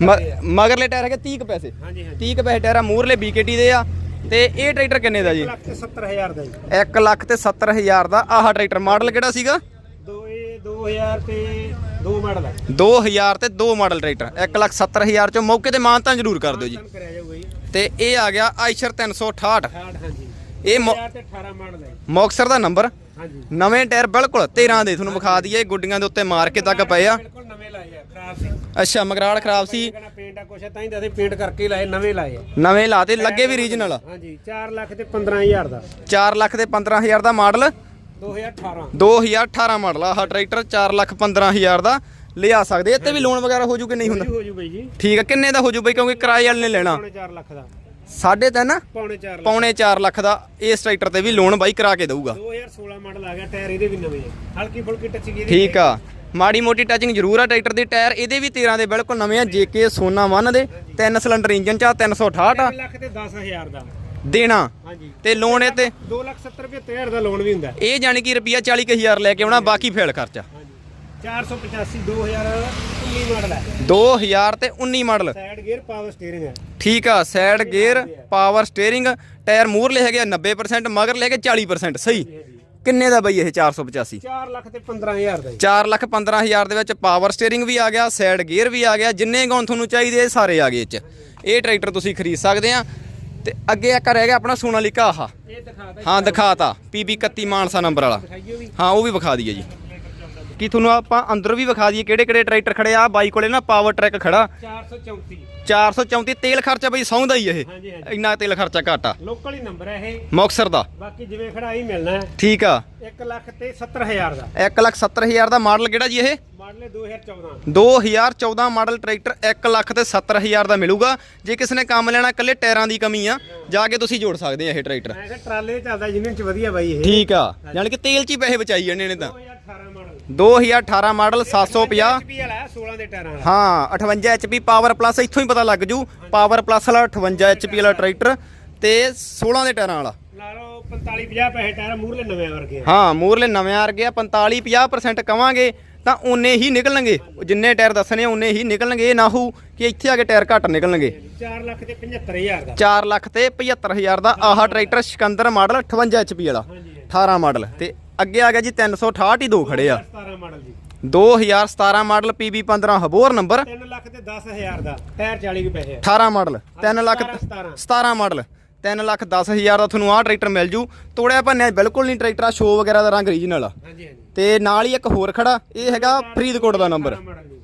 ਮ- ਮਗਰਲੇ ਟਾਇਰ ਹੈਗੇ 30 ਕੁ ਪੈਸੇ। ਹਾਂਜੀ ਹਾਂਜੀ। 30 ਕੁ ਪੈਸੇ ਟਾਇਰ ਆ ਮੂਰਲੇ BKT ਦੇ ਆ। ਤੇ ਇਹ ਟਰੈਕਟਰ ਕਿੰਨੇ ਦਾ ਜੀ? 1 ਲੱਖ ਤੇ 70000 ਦਾ ਜੀ। 1 ਲੱਖ ਤੇ 70000 ਦਾ ਆਹ ਟਰੈਕਟਰ ਮਾਡਲ ਕਿਹੜਾ ਸੀਗਾ? ਦੋ ਇਹ 2000 ਤੇ ਦੋ ਮਾਡਲ ਹੈ 2000 ਤੇ 2 ਮਾਡਲ ਟਰੈਕਟਰ 1 ਲੱਖ 70000 ਚੋਂ ਮੌਕੇ ਤੇ ਮਾਨਤਾਂ ਜ਼ਰੂਰ ਕਰ ਦਿਓ ਜੀ। ਤਨ ਕਰਿਆ ਜਾਊਗਾ ਜੀ। ਤੇ ਇਹ ਆ ਗਿਆ ਆਇਸ਼ਰ 368 68 ਹਾਂਜੀ। ਇਹ ਮੌ- 2000 ਤੇ 18 ਮਾਡਲ ਹੈ ਮੌਕਸਰ ਦਾ ਨੰਬਰ। ਹਾਂਜੀ। ਨਵੇਂ ਟਾਇਰ ਬਿਲਕੁਲ 13 ਦੇ ਤੁਹਾਨੂੰ ਵਿਖਾ ਦਈਏ ਗੁੱਡੀਆਂ ਦੇ ਉੱਤੇ ਮਾਰ ਕੇ ਤੱਕ ਪਏ ਆ। ਬਿਲਕੁਲ ਅੱਛਾ ਮਗਰਾੜ ਖਰਾਬ ਸੀ। ਕਹਿੰਦਾ ਪੇਂਟ ਆ ਕੁਛ ਤਾਂ ਹੀ ਪੇਂਟ ਕਰਕੇ ਹੀ ਲਾਏ ਨਵੇਂ ਲਾਏ ਆ। ਨਵੇਂ ਲਾਤੇ ਲੱਗੇ ਵੀ ਰੀਜਨਲ ਹਾਂਜੀ 4 ਲੱਖ ਤੇ 15000 ਦਾ। 4 ਲੱਖ ਤੇ 15000 ਦਾ ਮਾਡਲ? 2018 2018 ਮਾਡਲ ਆ ਆਹ ਟਰੈਕਟਰ 4 ਲੱਖ 15000 ਦਾ। ਲਿਆ ਸਕਦੇ ਇੱਥੇ ਵੀ ਲੋਨ ਵਗੈਰਾ ਹੋ ਜੂ ਕਿ ਨਹੀਂ ਹੁੰਦਾ? ਹੋ ਜੂ ਬਈ ਜੀ। ਠੀਕ ਆ ਕਿੰਨੇ ਦਾ ਹੋ ਜੂ ਬਈ? ਕਿਉਂਕਿ ਕਿਰਾਏ ਵਾਲੇ ਨੇ ਲੈਣਾ। ਪੌਣੇ 4 ਲੱਖ ਦਾ। ਸਾਢੇ ਤਿੰਨ? ਪੌਣੇ 4 ਲੱਖ। ਪੌਣੇ 4 ਲੱਖ ਦਾ ਇਸ ਟਰੈਕਟਰ ਤੇ ਵੀ ਲੋਨ ਬਾਈ ਕਰਾ ਕੇ ਦਊਗਾ। 2016 ਮਾਡਲ ਆ ਗਿਆ ਟਾਇਰ ਇਹਦੇ ਵੀ ਨਵੇਂ ਆ। ਹਲਕੀ ਫੁਲਕੀ ਟੱਚ ਗਈ ਠੀਕ ਆ। ਮਾੜੀ ਮੋਟੀ ਟੱਚਿੰਗ ਜ਼ਰੂਰ ਆ ਟਰੈਕਟਰ ਦੇ ਟਾਇਰ ਇਹਦੇ ਵੀ 13 ਦੇ ਬਿਲਕੁਲ ਨਵੇਂ ਆ ਜੇਕੇ ਸੋਨਾ 1 ਦੇ ਤਿੰਨ ਸਿਲੰਡਰ ਇੰਜਨ ਚ ਆ 368 ਆ। 1 ਲੱਖ ਤੇ 10000 ਦਾ। ਦੇਣਾ। ਹਾਂਜੀ। ਤੇ ਲੋਨ ਇਹ ਤੇ 2 ਲੱਖ 70 ਰੁਪਏ 1000 ਦਾ ਲੋਨ ਵੀ ਹੁੰਦਾ। ਇਹ ਜਾਣੀ ਕਿ ਰੁਪਿਆ 40000 ਲੈ ਕੇ ਆਉਣਾ ਬਾਕੀ ਫੇਲ ਖਰਚਾ। ਹਾਂਜੀ। 485 2019 ਮਾਡਲ ਹੈ 2000 ਤੇ 19 ਮਾਡਲ ਸਾਈਡ ਗੇਅਰ ਪਾਵਰ ਹੈ ਠੀਕ ਆ side gear power steering tyre ਮੂਹਰਲੇ ਹੈਗੇ ਆ 90% ਮਗਰ ਲੈ ਕੇ 40% ਸਹੀ। ਕਿੰਨੇ ਦਾ ਬਈ ਇਹ 485 4 ਲੱਖ ਤੇ 15000 ਦਾ ਜੀ। 4 ਲੱਖ 15000 ਦੇ ਵਿੱਚ ਪਾਵਰ ਸਟੀਅਰਿੰਗ ਵੀ ਆ ਗਿਆ ਸਾਈਡ ਗੇਅਰ ਵੀ ਆ ਗਿਆ ਜਿੰਨੇ ਗੌਨ ਤੁਹਾਨੂੰ ਚਾਹੀਦੇ ਸਾਰੇ ਆ ਗਏ ਚ। ਇਹ ਟਰੈਕਟਰ ਤੁਸੀਂ ਖਰੀਦ ਸਕਦੇ ਆ। ਤੇ ਅੱਗੇ ਇੱਕ ਰਹਿ ਗਿਆ ਆਪਣਾ ਸੋਨਾਲੀਕਾ ਆਹ। ਹਾਂ ਦਿਖਾਤਾ PB 31 ਮਾਨਸਾ ਨੰਬਰ ਵਾਲਾ। ਹਾਂ ਉਹ ਵੀ ਵਿਖਾ ਦਈਏ ਜੀ। ਕੀ ਤੁਹਾਨੂੰ ਆਪਾਂ ਅੰਦਰ ਵੀ ਵਿਖਾ ਦਈਏ ਕਿਹੜੇ ਕਿਹੜੇ ਟਰੈਕਟਰ ਖੜੇ ਆ। ਬਾਈ ਕੋਲੇ ਨਾ ਪਾਵਰ ਟਰੈਕ ਖੜਾ। 434 434 ਤੇਲ ਖਰਚਾ ਬਈ ਸੌਂਦਾ ਹੀ ਇਹ। ਹਾਂਜੀ ਹਾਂਜੀ। ਇੰਨਾ ਤੇਲ ਖਰਚਾ ਘੱਟ ਆ। ਲੋਕਲ ਹੀ ਨੰਬਰ ਹੈ ਇਹ। ਮੁਕਤਸਰ ਦਾ। ਬਾਕੀ ਜਿਵੇਂ ਖੜਾ ਹੀ ਮਿਲਣਾ ਹੈ। ਠੀਕ ਆ। 1 ਲੱਖ ਤੇ 70000 ਦਾ। 170000 ਦਾ ਮਾਡਲ ਕਿਹੜਾ ਜੀ ਇਹ? ਮਾਡਲ ਹੈ 2014 2014 ਮਾਡਲ ਟਰੈਕਟਰ 1 ਲੱਖ ਤੇ 70000 ਦਾ ਮਿਲੂਗਾ। ਜੇ ਕਿਸੇ ਨੇ ਕੰਮ ਲੈਣਾ ਇਕੱਲੇ ਟਾਇਰਾਂ ਦੀ ਕਮੀ ਆ। ਜਾ ਕੇ ਤੁਸੀਂ ਜੋੜ ਸਕਦੇ ਆ ਇਹ ਟਰੈਕਟਰ ਮੈਂ ਕਿਹਾ ਟਰਾਲੇ ਤੇ ਚੱਲਦਾ ਯੂਨੀਅਨ ਚ ਵਧੀਆ ਬਾਈ ਇਹ। ਠੀਕ ਆ। ਯਾਨੀ ਕਿ ਤੇਲ 'ਚ ਹੀ ਪੈਸੇ ਬਚਾਈ ਜਾਂਦੇ ਨੇ ਤਾਂ। 2018 ਮਾਡਲ 2018 ਮਾਡਲ 750 HP ਵਾਲਾ ਹੈ, 16 ਦੇ ਟਾਇਰਾਂ ਵਾਲਾ। ਹਾਂ 58 HP ਪਾਵਰ ਪਲੱਸ ਇੱਥੋਂ ਹੀ ਪਤਾ ਲੱਗ ਜੂ। ਪਾਵਰ ਪਲੱਸ ਵਾਲਾ 58 HP ਵਾਲਾ ਟਰੈਕਟਰ ਤੇ 16 ਦੇ ਟਾਇਰਾਂ ਵਾਲਾ। ਨਾਲੋਂ 45 50 ਪੈਸੇ ਟਾਇਰ ਮੂਰਲੇ ਨਵੇਂ ਵਰਗੇ ਆ। ਹਾਂ ਮੂਰਲੇ ਨਵੇਂ ਆ ਗਿਆ 45 50% ਕਵਾਂਗੇ ਤਾਂ ਓਨੇ ਹੀ ਨਿਕਲਣਗੇ। ਜਿੰਨੇ ਟਾਇਰ ਦੱਸਣੇ ਆ ਓਨੇ ਹੀ ਨਿਕਲਣਗੇ। ਇਹ ਨਾ ਹੋ ਕਿ ਇੱਥੇ ਆ ਕੇ ਟਾਇਰ ਘੱਟ ਨਿਕਲਣਗੇ। 4 ਲੱਖ ਤੇ 75000 ਦਾ। 4 ਲੱਖ ਤੇ 75000 ਦਾ ਆਹ ਟਰੈਕਟਰ ਸਿਕੰਦਰ ਮਾਡਲ 58 HP ਵਾਲਾ। ਹਾਂਜੀ 18 ਮਾਡਲ ਤੇ ਅੱਗੇ ਆ ਗਿਆ ਜੀ 368 ਹੀ ਦੋ ਖੜੇ ਆ। 17 ਮਾਡਲ ਜੀ। 2017 model PB 15 Abohar number. 3 lakh ਤੇ 10000 ਦਾ ਟਾਇਰ 40 ਕੁ ਪੈਸੇ ਆ। 18 ਮਾਡਲ 3 ਲੱਖ 17 17 ਮਾਡਲ 3 ਲੱਖ 10000 ਦਾ ਤੁਹਾਨੂੰ ਆਹ ਟਰੈਕਟਰ ਮਿਲ ਜੂ। ਤੋੜਿਆ ਭੰਨਿਆ ਬਿਲਕੁਲ ਨਹੀਂ ਟਰੈਕਟਰ ਆ ਸ਼ੋ ਵਗੈਰਾ ਦਾ ਰੰਗ ਰੀਜਨਲ ਆ। ਹਾਂਜੀ ਹਾਂਜੀ। ਤੇ ਨਾਲ ਹੀ ਇੱਕ ਹੋਰ ਖੜਾ ਇਹ ਹੈਗਾ ਫਰੀਦਕੋਟ ਦਾ ਨੰਬਰ 17 ਮਾਡਲ ਜੀ।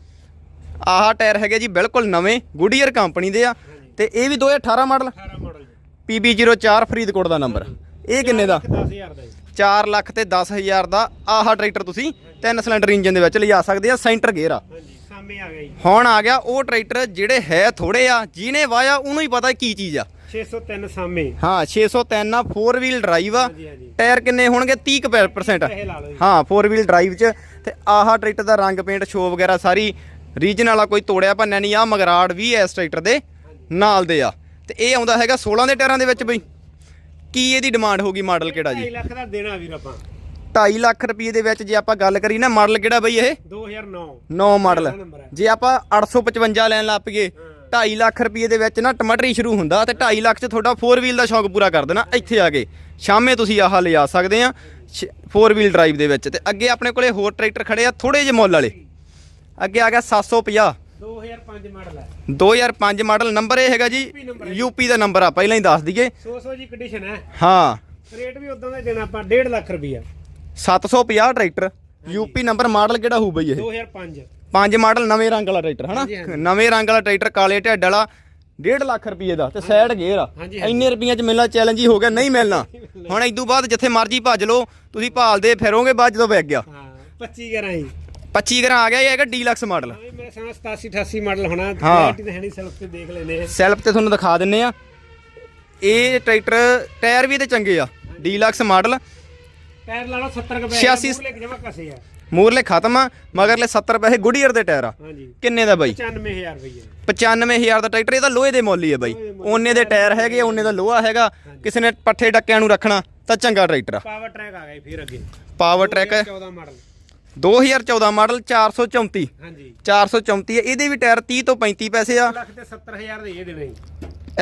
ਆਹ ਟਾਇਰ ਹੈਗੇ ਜੀ ਬਿਲਕੁਲ ਨਵੇਂ ਗੁੱਡੀਅਰ ਕੰਪਨੀ ਦੇ ਆ। ਤੇ ਇਹ ਵੀ 2018 ਮਾਡਲ। 18 ਮਾਡਲ ਜੀ। PB04 ਫਰੀਦਕੋਟ ਦਾ ਨੰਬਰ ਇਹ ਕਿੰਨੇ ਦਾ? 10000 ਦਾ ਜੀ। 4 ਲੱਖ ਤੇ 10000 ਦਾ ਆਹ ਟਰੈਕਟਰ ਤੁਸੀਂ ਤਿੰਨ ਸਿਲੰਡਰ ਇੰਜਨ ਦੇ ਵਿੱਚ ਲਿਜਾ ਸਕਦੇ ਆ ਸੈਂਟਰ ਗੇਅਰ ਆ। ਹਾਂਜੀ ਸਾਹਮਣੇ ਆ ਗਿਆ ਜੀ। ਹੁਣ ਆ ਗਿਆ ਉਹ ਟਰੈਕਟਰ ਜਿਹੜੇ ਹੈ ਥੋੜੇ ਆ ਜਿਹਨੇ ਵਾਇਆ ਉਹਨੂੰ ਹੀ ਪਤਾ ਕੀ ਚੀਜ਼ ਆ। 603 ਸਾਹਮਣੇ। ਹਾਂ 603 ਆ 4 ਵੀਲ ਡਰਾਈਵ ਆ। ਟਾਇਰ ਕਿੰਨੇ ਹੋਣਗੇ? 30% ਪੈਸੇ ਲਾ ਲਓ ਜੀ। ਹਾਂ 4 ਵੀਲ ਡਰਾਈਵ 'ਚ। ਤੇ ਆਹ ਟਰੈਕਟਰ ਦਾ ਰੰਗ ਪੇਂਟ ਸ਼ੋ ਵਗੈਰਾ ਸਾਰੀ ਰੀਜਨ ਵਾਲਾ ਕੋਈ ਤੋੜਿਆ ਭੰਨਿਆ ਨਹੀਂ ਆ ਮਗਰਾੜ ਵੀ ਇਸ ਟਰੈਕਟਰ ਦੇ ਨਾਲ ਦੇ ਆ। ਤੇ ਇਹ ਆਉਂਦਾ ਹੈਗਾ 16 ਦੇ ਟਾਇਰਾਂ ਦੇ ਵਿੱਚ ਬਈ। ਕੀ ਇਹਦੀ ਡਿਮਾਂਡ ਹੋਗੀ ਮਾਡਲ ਕਿਹੜਾ ਜੀ? 2 ਲੱਖ ਦਾ ਦੇਣਾ ਵੀਰ ਆਪਾਂ। 2.5 ਲੱਖ ਰੁਪਏ ਦੇ ਵਿੱਚ ਜੇ ਆਪਾਂ ਗੱਲ ਕਰੀ ਨਾ ਮਾਡਲ ਕਿਹੜਾ ਬਈ ਇਹ? 2009 9 ਮਾਡਲ ਜੇ ਆਪਾਂ 855 ਲੈਣ ਲੱਗ ਪਈਏ 2.5 ਲੱਖ ਰੁਪਏ ਦੇ ਵਿੱਚ ਨਾ ਟਮਾਟਰ ਸ਼ੁਰੂ ਹੁੰਦਾ ਤੇ 2.5 ਲੱਖ 'ਚ ਤੁਹਾਡਾ 4 ਵੀਲ ਦਾ ਸ਼ੌਕ ਪੂਰਾ ਕਰ ਦੇਣਾ ਇੱਥੇ ਆ ਕੇ। ਸ਼ਾਮੇ ਤੁਸੀਂ ਆਹ ਲਿਜਾ ਸਕਦੇ ਆ 4 ਵੀਲ ਡਰਾਈਵ ਦੇ ਵਿੱਚ। ਤੇ ਅੱਗੇ ਆਪਣੇ ਕੋਲੇ ਹੋਰ ਟਰੈਕਟਰ ਖੜੇ ਆ ਥੋੜੇ ਜਿਹੇ ਮੁੱਲ ਵਾਲੇ। ਅੱਗੇ ਆ ਗਿਆ 750 2005 ਮਾਡਲ ਹੈ 2005 ਮਾਡਲ ਨੰਬਰ ਇਹ ਹੈਗਾ ਜੀ ਯੂਪੀ ਦਾ ਨੰਬਰ ਆ ਪਹਿਲਾਂ ਹੀ ਦੱਸ ਦਈਏ। 100 ਜੀ ਕੰਡੀਸ਼ਨ ਹੈ ਹਾਂ। ਰੇਟ ਵੀ ਉਦਾਂ ਦਾ ਦੇਣਾ ਆਪਾਂ 1.5 ਲੱਖ ਰੁਪਈਆ। 750 ਟਰੈਕਟਰ ਯੂਪੀ ਨੰਬਰ ਮਾਡਲ ਕਿਹੜਾ ਹੋਊ ਬਈ ਇਹ? 2005 ਪੰਜ। ਮਾਡਲ ਨਵੇਂ ਰੰਗ ਵਾਲਾ ਟਰੈਕਟਰ ਹਨਾ। ਨਵੇਂ ਰੰਗ ਵਾਲਾ ਟਰੈਕਟਰ ਕਾਲੇ ਢੱਡ ਵਾਲਾ 1.5 ਲੱਖ ਰੁਪਏ ਦਾ ਤੇ ਸਾਈਡ ਗੇਅਰ ਆ। ਇੰਨੇ ਰੁਪਈਆਂ ਚ ਮਿਲਣਾ ਚੈਲੰਜ ਹੀ ਹੋ ਗਿਆ ਨਹੀਂ ਮਿਲਣਾ। ਹੁਣ ਇਦੋਂ ਬਾਅਦ ਜਿੱਥੇ ਮਰਜ਼ੀ ਭੱਜ ਲਓ ਤੁਸੀਂ ਭਾਲਦੇ ਫਿਰੋਗੇ ਬਾਅਦ ਜਦੋਂ ਵਿਕ ਗਿਆ। ਹਾਂ 25 ਗਰਾਂ ਜੀ 25 ਗਰਾਂ ਆ ਗਿਆ ਇਹ ਹੈਗਾ ਡੀਲਕਸ ਮਾਡਲ। ਮੇਰੇ ਸਾਹ 87 88 ਮਾਡਲ ਹੋਣਾ। ਹਾਂ। ਕੁਆਲਿਟੀ ਤਾਂ ਹੈ ਨਹੀਂ ਸੈਲਫ ਤੇ ਦੇਖ ਲੈਨੇ ਆ ਸੈਲਫ ਤੇ ਤੁਹਾਨੂੰ ਦਿਖਾ ਦਿੰਨੇ ਆ। ਇਹ ਟਰੈਕਟਰ ਟਾਇਰ ਵੀ ਇਹਦੇ ਚੰਗੇ ਆ। Deluxe model. ਟਾਇਰ ਲਾ ਲਓ 70 ਕੁ 86 ਮੂਹਰਲੇ ਜਮਾ ਕਸੇ ਆ। ਮੂਰਲੇ ਖਤਮ ਆ ਮਗਰਲੇ 70 ਪੈਸੇ ਗੁੱਡੀਅਰ ਦੇ ਟਾਇਰ ਆ। ਹਾਂਜੀ। ਕਿੰਨੇ ਦਾ ਬਾਈ? 95000 ਰੁਪਈਆ। 95000 ਦਾ ਟਰੈਕਟਰ ਇਹ ਤਾਂ ਲੋਹੇ ਦੇ ਮੁੱਲ ਹੀ ਆ ਬਾਈ। ਓਨੇ ਦੇ ਟਾਇਰ ਹੈਗੇ ਓਨੇ ਦਾ ਲੋਹਾ ਹੈਗਾ। ਕਿਸੇ ਨੇ ਪੱਠੇ ਡੱਕਿਆਂ ਨੂੰ ਰੱਖਣਾ ਤਾਂ ਚੰਗਾ ਟਰੈਕਟਰ ਆ। ਪਾਵਰ ਟਰੈਕ ਆ ਗਿਆ ਫਿਰ ਅੱਗੇ। Power track 14 model. 2014 ਮਾਡਲ 434 ਹਾਂਜੀ। 434 ਹੈ। ਇਹਦੇ ਵੀ ਟਾਇਰ 30 ਤੋਂ 35 ਪੈਸੇ ਆ। 1 ਲੱਖ ਤੇ 70000 ਦੇ ਇਹ ਦੇਣਾ ਜੀ।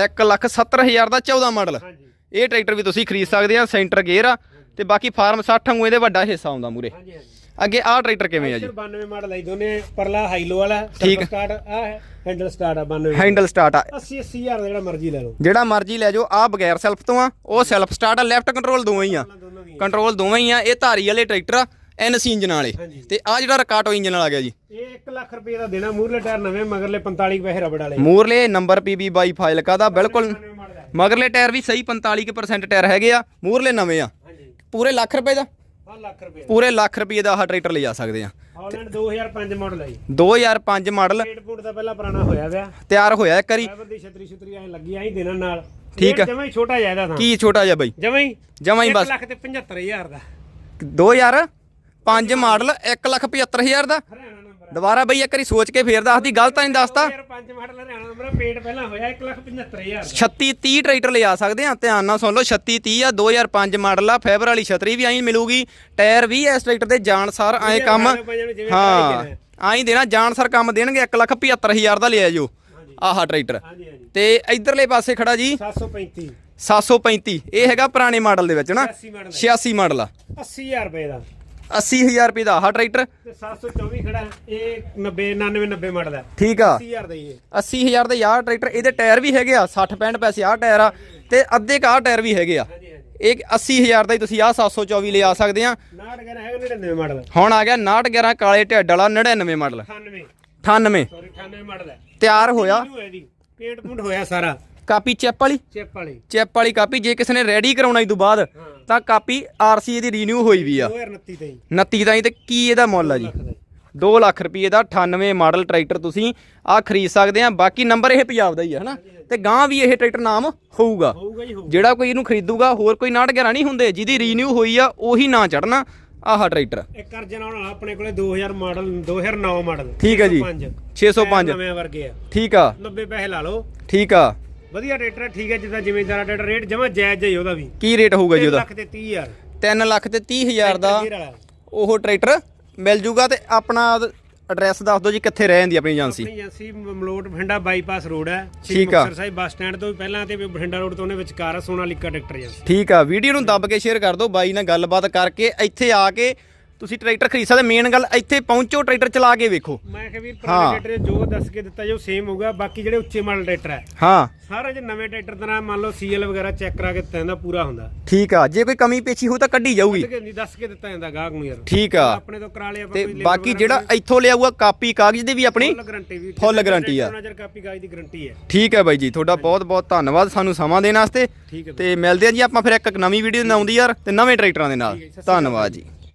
1 ਲੱਖ 70000 ਦਾ 14 ਮਾਡਲ। ਹਾਂਜੀ। ਇਹ ਟਰੈਕਟਰ ਵੀ ਤੁਸੀਂ ਖਰੀਦ ਸਕਦੇ ਆ ਸੈਂਟਰ ਗੇਅਰ ਆ। ਤੇ ਬਾਕੀ ਫਾਰਮ 60 ਵਾਂਗੂ ਇਹਦੇ ਵੱਡਾ ਹਿੱਸਾ ਆਉਂਦਾ ਮੂਰੇ। ਹਾਂਜੀ ਹਾਂਜੀ। ਅੱਗੇ ਆਹ ਟਰੈਕਟਰ ਕਿਵੇਂ ਆ ਜੀ? 92 ਮਾਡਲ ਹੈ ਦੋਨੇ ਪਰਲਾ ਹਾਈਲੋ ਵਾਲਾ ਠੀਕ। ਸਟਾਰਟ ਆ ਹੈਂਡਲ ਸਟਾਰਟ ਆ 92 ਹੈਂਡਲ ਸਟਾਰਟ ਆ। 80 80000 ਦਾ ਜਿਹੜਾ ਮਰਜ਼ੀ ਲੈ ਲਓ। ਜਿਹੜਾ ਮਰਜ਼ੀ ਲੈ ਜਾਓ ਆ ਬਗੈਰ ਸੈਲਫ ਤੋਂ ਆ। ਉਹ ਸੈਲਫ ਸਟਾਰਟ ਆ ਲੈਫਟ ਕੰਟਰੋਲ ਦੋਵੇਂ ਹੀ ਆ। ਕੰਟਰੋਲ ਦੋਵੇਂ ਹੀ ਆ। ਇਹ ਧਾਰੀ ਵਾਲੇ ਟਰੈਕਟਰ ਆ। ਐਨਸੀ ਇੰਜਨ ਵਾਲੇ। ਹਾਂਜੀ। ਤੇ ਆ ਜਿਹੜਾ ਰਕਾਟੋ ਇੰਜਨ ਵਾਲਾ ਗਿਆ ਜੀ। ਇਹ 1 ਲੱਖ ਰੁਪਏ ਦਾ ਦੇਣਾ ਮੂਰਲੇ ਟਾਇਰ ਨਵੇਂ ਮਗਰਲੇ 45 ਕੁ ਪੈਸੇ ਰਬੜ ਵਾਲੇ। ਮੂਰਲੇ ਨੰਬਰ ਪੀਬੀ ਬਾਈ ਫਾਈਲ ਦਾ ਬਿਲਕੁਲ 92 ਮਾਡਲ ਹੈ ਮਗਰਲੇ ਟਾਇਰ ਵੀ ਸਹੀ 45% ਟਾਇਰ ਹੈਗੇ ਆ ਮੂਰਲੇ ਨਵੇਂ ਆ। ਹਾਂਜੀ। ਪੂਰੇ ਲੱਖ ਰੁਪਏ ਦਾ? ਆ ਲੱਖ ਰੁਪਏ ਪੂਰੇ ਲੱਖ ਰੁਪਏ ਦਾ ਆਹ ਟਰੈਕਟਰ ਲਿਜਾ ਸਕਦੇ ਆ। ਹਾਲੈਂਡ 2005 ਮਾਡਲ ਹੈ ਜੀ। 2005 ਮਾਡਲ। ਰੇਟ ਪੂਟ ਦਾ ਪਹਿਲਾਂ ਪੁਰਾਣਾ ਹੋਇਆ ਵਿਆ ਤਿਆਰ ਹੋਇਆ ਇੱਕ ਵਾਰੀ। ਡਰਾਈਵਰ ਦੀ ਛਤਰੀ ਛਤਰੀ ਐ ਲੱਗੀ ਐਂ ਦੇਣਾ ਨਾਲ। ਠੀਕ ਆ। ਜਮਾ ਛੋਟਾ ਜ਼ਿਆਦਾ ਤਾਂ। ਕੀ ਛੋਟਾ ਜਿਹਾ ਬਾਈ? ਜਮਾ ਜਮਾਂ ਹੀ 1 ਬਸ। ਲੱਖ ਤੇ 75000 ਦਾ। 2000 ਪੰਜ ਮਾਡਲ 175000 ਦਾ। ਦੁਬਾਰਾ ਬਈ ਇੱਕ ਵਾਰੀ ਸੋਚ ਕੇ ਫੇਰ ਦੱਸਦੀ ਗਲਤ ਨਹੀਂ ਦੱਸਤਾ 2005 ਮਾਡਲ ਹਰਿਆਣਾ ਨੰਬਰ ਪੇਟ ਪਹਿਲਾਂ ਹੋਇਆ 175000 36 30 ਟਰੈਕਟਰ ਲਿਆ ਸਕਦੇ ਆ ਧਿਆਨ ਨਾਲ ਸੁਣ ਲਓ 36 30 ਆ 2005 ਮਾਡਲ ਆ ਫਾਈਬਰ ਵਾਲੀ ਛਤਰੀ ਵੀ ਐਂ ਮਿਲੂਗੀ। ਟਾਇਰ ਵੀ ਇਸ ਟਰੈਕਟਰ ਦੇ ਜਾਣਸਾਰ ਐਂ ਕੰਮ ਹਾਂ ਐਂ ਦੇਣਾ ਜਾਣਸਾਰ ਕੰਮ ਦੇਣਗੇ 175000 ਦਾ ਲਿਆ ਜੋ ਆਹ ਟਰੈਕਟਰ। ਤੇ ਇਧਰਲੇ ਪਾਸੇ ਖੜਾ ਜੀ। 735 735 ਇਹ ਹੈਗਾ ਪੁਰਾਣੇ ਮਾਡਲ ਦੇ ਵਿੱਚ ਨਾ? 86 ਮਾਡਲ 86 ਮਾਡਲ ਆ। 80000 ਰੁਪਏ ਦਾ। 80000 ਰੁਪਏ ਦਾ ਆਹ ਟਰੈਕਟਰ? ਤੇ 724 ਖੜਾ ਇਹ 90 99 90 ਮਾਡਲ ਹੈ। ਠੀਕ ਆ। 80000 ਦਾ ਹੀ ਇਹ। 80000 ਦੇ ਯਾਰ ਟਰੈਕਟਰ ਇਹਦੇ ਟਾਇਰ ਵੀ ਹੈਗੇ ਆ 60 65 ਪੈਸੇ ਆਹ ਟਾਇਰ ਆ ਤੇ ਅੱਧੇ ਕਾ ਟਾਇਰ ਵੀ ਹੈਗੇ ਆ। ਇਹ 80000 ਦਾ ਹੀ ਤੁਸੀਂ ਆਹ 724 ਲਿਆ ਸਕਦੇ ਆ। 69 ਗੈਰ ਹੈਗਾ 99 ਮਾਡਲ। ਹੁਣ ਆ ਗਿਆ 6911 ਕਾਲੇ ਢਿੱਡ ਵਾਲਾ 99 ਮਾਡਲ। 98 98 ਸੌਰੀ 98 ਮਾਡਲ ਹੈ। ਤਿਆਰ ਹੋਇਆ। ਹੈ ਇਹਦੀ ਪੇਂਟ ਪੁੰਟ ਹੋਇਆ ਸਾਰਾ। ਕਾਪੀ ਚੈਪ ਵਾਲੀ? ਚਿਪ ਵਾਲੀ। ਚੈਪ ਵਾਲੀ ਕਾਪੀ ਜੇ ਕਿਸੇ ਨੇ ਰੈਡੀ ਕਰਾਉਣਾ ਇਸ ਤੋਂ ਬਾਅਦ ਤਾਂ ਕਾਪੀ ਆਰਸੀ ਦੀ ਰੀਨਿਊ ਹੋਈ ਵੀ ਆ। 2029 ਤੇ ਹੀ 29 ਦਾ ਹੀ ਤੇ ਕੀ ਇਹਦਾ ਮੁੱਲ ਆ ਜੀ? 2 ਲੱਖ ਰੁਪਏ ਦਾ 98 ਮਾਡਲ ਟਰੈਕਟਰ ਤੁਸੀਂ ਆ ਖਰੀਦ ਸਕਦੇ ਆ। ਬਾਕੀ ਨੰਬਰ ਇਹ ਪੰਜਾਬ ਦਾ ਹੀ ਹੈ ਹਨਾ? ਤੇ ਗਾਂ ਵੀ ਇਹ ਟਰੈਕਟਰ ਨਾਮ ਹੋਊਗਾ। ਹੋਊਗਾ ਜੀ ਹੋਊਗਾ। ਜਿਹੜਾ ਕੋਈ ਇਹਨੂੰ ਖਰੀਦੂਗਾ ਹੋਰ ਕੋਈ 911 ਨਹੀਂ ਹੁੰਦੇ। ਜਿਹਦੀ ਰੀਨਿਊ ਹੋਈ ਆ ਉਹੀ ਨਾ ਚੜਨਾ ਆਹ ਟਰੈਕਟਰ। ਇੱਕ ਅਰਜਨ ਆਉਣ ਵਾਲਾ ਆਪਣੇ ਕੋਲੇ 2000 ਮਾਡਲ 2009 ਮਾਡਲ। ਠੀਕ ਹੈ ਜੀ। 605 ਨਵੇਂ ਵਰਗੇ ਆ। ਠੀਕ ਆ। 90 ਪੈਸੇ ਲਾ ਲਓ। ਠੀਕ ਆ। ਵਧੀਆ ਟਰੈਕਟਰ ਹੈ, ਠੀਕ ਹੈ ਜਿੱਦਾਂ ਜ਼ਿਮੀਂਦਾਰਾ ਟਰੈਕਟਰ ਰੇਟ ਜਮਾ ਜਾਇਜ਼ ਜਾਈ ਉਹਦਾ ਵੀ। ਕੀ ਰੇਟ ਹੋਊਗਾ ਜੀ ਉਹਦਾ? ਲੱਖ ਤੇ 30000 3 ਲੱਖ ਤੇ 30 ਹਜ਼ਾਰ ਦਾ ਗੇਅਰ ਵਾਲਾ। ਉਹ ਟਰੈਕਟਰ ਮਿਲ ਜੂਗਾ ਤੇ ਆਪਣਾ ਐਡਰੈਸ ਦੱਸ ਦਿਓ ਜੀ ਕਿੱਥੇ ਰਹਿ ਜਾਂਦੀ ਆਪਣੀ agency. Agency Malout Bathinda bypass road ਹੈ। ਠੀਕ ਆ। ਮੁਕਤਸਰ ਸਾਹਿਬ ਬੱਸ ਸਟੈਂਡ ਤੋਂ ਵੀ ਪਹਿਲਾਂ ਤੇ ਬਠਿੰਡਾ ਰੋਡ ਤੋਂ ਉਹਨੇ ਵਿਚਕਾਰ ਆ, ਸੋਨਾਲੀਕਾ ਟਰੈਕਟਰ ਏਜੰਸੀ। ਠੀਕ ਆ ਵੀਡੀਓ ਨੂੰ ਦੱਬ ਕੇ ਸ਼ੇਅਰ ਕਰ ਦਿਓ ਬਾਈ ਨਾਲ ਗੱਲਬਾਤ ਕਰਕੇ ਇੱਥੇ ਆ ਕੇ ਤੁਸੀਂ ਟਰੈਕਟਰ ਖਰੀਦ ਸਕਦੇ ਮੇਨ ਗੱਲ ਇੱਥੇ ਪਹੁੰਚੋ ਟਰੈਕਟਰ ਚਲਾ ਕੇ ਵੇਖੋ। ਮੈਂ ਕਿਹਾ ਵੀਰ ਹਾਂ। ਪੁਰਾਣੇ ਟਰੈਕਟਰ ਜੋ ਦੱਸ ਕੇ ਦਿੱਤਾ ਜੋ ਸੇਮ ਹੋਊਗਾ ਬਾਕੀ ਜਿਹੜੇ ਉੱਚੇ ਮਾਡਲ ਟਰੈਕਟਰ ਹੈ ਹਾਂ। ਸਾਰੇ ਜੇ ਨਵੇਂ ਟਰੈਕਟਰ ਦਾ ਮੰਨ ਲਓ ਸੀਐਲ ਵਗੈਰਾ ਚੈੱਕ ਕਰਾ ਕੇ ਦਿੱਤਾ ਜਾਂਦਾ ਪੂਰਾ ਹੁੰਦਾ। ਠੀਕ ਆ ਜੇ ਕੋਈ ਕਮੀ ਪੇਚੀ ਹੋ ਤਾਂ ਕੱਢੀ ਜਾਊਗੀ। ਤੇ ਨਹੀਂ ਦੱਸ ਕੇ ਦਿੱਤਾ ਜਾਂਦਾ ਗਾਹਕ ਨੂੰ ਯਾਰ। ਠੀਕ ਆ। ਆਪਣੇ ਤੋਂ ਕਰਾ ਲਿਆ ਤੇ ਬਾਕੀ ਜਿਹੜਾ ਇੱਥੋਂ ਲਿਆਊਗਾ ਕਾਪੀ ਕਾਗਜ਼ ਦੀ ਵੀ ਆਪਣੀ ਫੁੱਲ ਗਾਰੰਟੀ ਵੀ। full guarantee ਆ। ਨਜ਼ਰ ਕਾਪੀ ਕਾਗਜ਼ ਦੀ ਗਾਰੰਟੀ ਹੈ। ਠੀਕ ਹੈ ਬਾਈ ਜੀ ਤੁਹਾਡਾ ਬਹੁਤ ਬਹੁਤ ਧੰਨਵਾਦ ਸਾਨੂੰ ਸਮਾਂ ਦੇਣ ਵਾਸਤੇ। ਠੀਕ ਹੈ ਤੇ ਮਿਲਦੇ ਆ ਜੀ ਆਪਾਂ ਫਿਰ ਇੱਕ ਨਵੀਂ ਵੀਡੀਓ ਆਉਂਦੀ ਯਾਰ ਤੇ ਨਵੇਂ ਟਰੈਕਟਰਾਂ ਦੇ ਨਾਲ। ਧੰਨਵਾਦ ਜੀ।